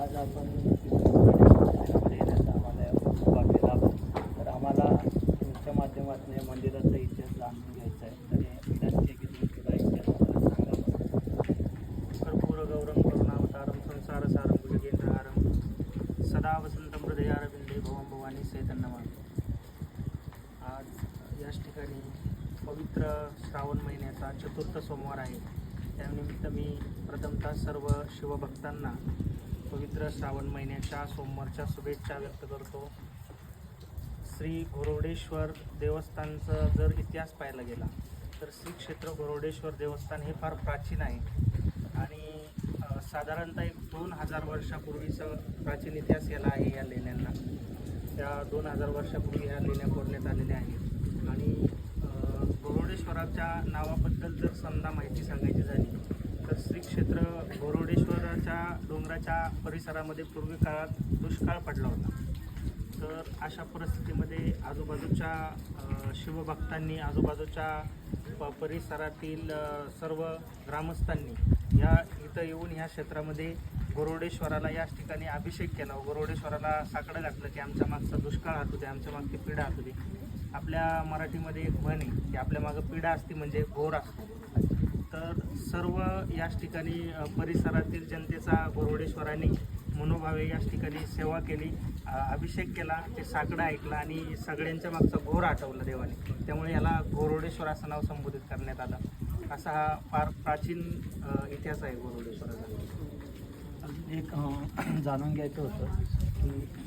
आज आपण मंदिरामध्ये येण्याचा आम्हाला भाग्य लाभलं तर आम्हाला तुमच्या माध्यमातून या मंदिराचा इतिहास जाणून घ्यायचा आहे. तर या विनंती आहे की तुम्ही थोडा इतिहास आम्हाला सांगा कर्पूरगौरं करुणावतारं संसारसारं भुजगेंद्रहारं सदा वसंतं हृदयारविंदे भवं भवानी चैतन्यमान आज याच ठिकाणी पवित्र श्रावण महिन्याचा चतुर्थ सोमवार आहे. त्यानिमित्त मी प्रथमतः सर्व शिवभक्तांना पवित्र श्रावण महिन्याच्या सोमवारच्या शुभेच्छा व्यक्त करतो. श्री घोरवडेश्वर देवस्थानचं जर इतिहास पाहायला गेला तर श्री क्षेत्र घोरवडेश्वर देवस्थान हे फार प्राचीन आहे. आणि साधारणतः एक दोन हजार वर्षापूर्वीचं प्राचीन इतिहास याला आहे या लेण्यांना. त्या दोन हजार वर्षापूर्वी ह्या लेण्या कोरण्यात आलेल्या आहेत. आणि अ, घोरवडेश्वराच्या नावाबद्दल जर समजा माहिती सांगायची झाली तर श्री क्षेत्र घोरवडेश्वराच्या डोंगराच्या परिसरामध्ये पूर्वी काळात दुष्काळ पडला होता. तर अशा परिस्थितीमध्ये आजूबाजूच्या शिवभक्तांनी आजूबाजूच्या प- परिसरातील सर्व ग्रामस्थांनी या इथं येऊन ह्या क्षेत्रामध्ये गोरोडेश्वराला याच ठिकाणी अभिषेक केला. गोरोडेश्वराला साकडं घातलं की आमच्या मागचा दुष्काळ हातू दे आमच्या मागची पिढा हातू दे. आपल्या मराठीमध्ये एक म्हण आहे की आपल्या मागं पिढा असते म्हणजे घोर असतो. तर सर्व याच ठिकाणी परिसरातील जनतेचा गोरोडेश्वरांनी मनोभावे याच ठिकाणी सेवा केली. अभिषेक केला ते साकडं ऐकलं आणि सगळ्यांच्या मागचा घोर आठवलं देवाने. त्यामुळे याला गोरोडेश्वर असं नाव संबोधित करण्यात आलं. असा हा फार प्राचीन इतिहास आहे गोरोडेश्वराचा अजून एक जाणून घ्यायचं होतं.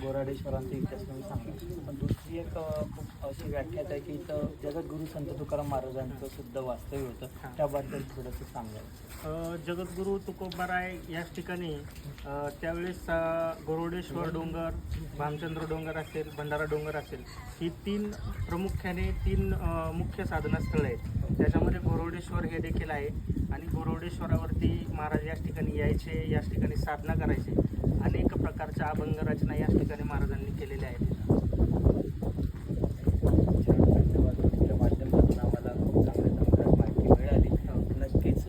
की इतिहास तुम्ही सांगा पण दुसरी एक खूप अशी व्याख्यात आहे की इथं जगद्गुरू संत तुकाराम महाराजांचं सुद्धा वास्तव्य होतं. त्याबद्दल थोडंसं सांगा अ, जगद्गुरू तुकोबाराय याच ठिकाणी त्यावेळेस गोरोडेश्वर डोंगर भामचंद्र डोंगर असेल भंडारा डोंगर असेल ही तीन प्रामुख्याने तीन मुख्य साधनास्थळं आहेत. त्याच्यामध्ये गोरोडेश्वर हे देखील आहे. आणि गोरवडेश्वरावरती महाराज याच ठिकाणी यायचे याच ठिकाणी साधना करायचे अनेक प्रकारच्या अभंग रचना याच ठिकाणी महाराजांनी केलेल्या आहेत. खूप चांगल्या माहिती मिळाली. नक्कीच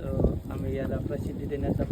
आम्ही याला प्रसिद्धी देण्याचा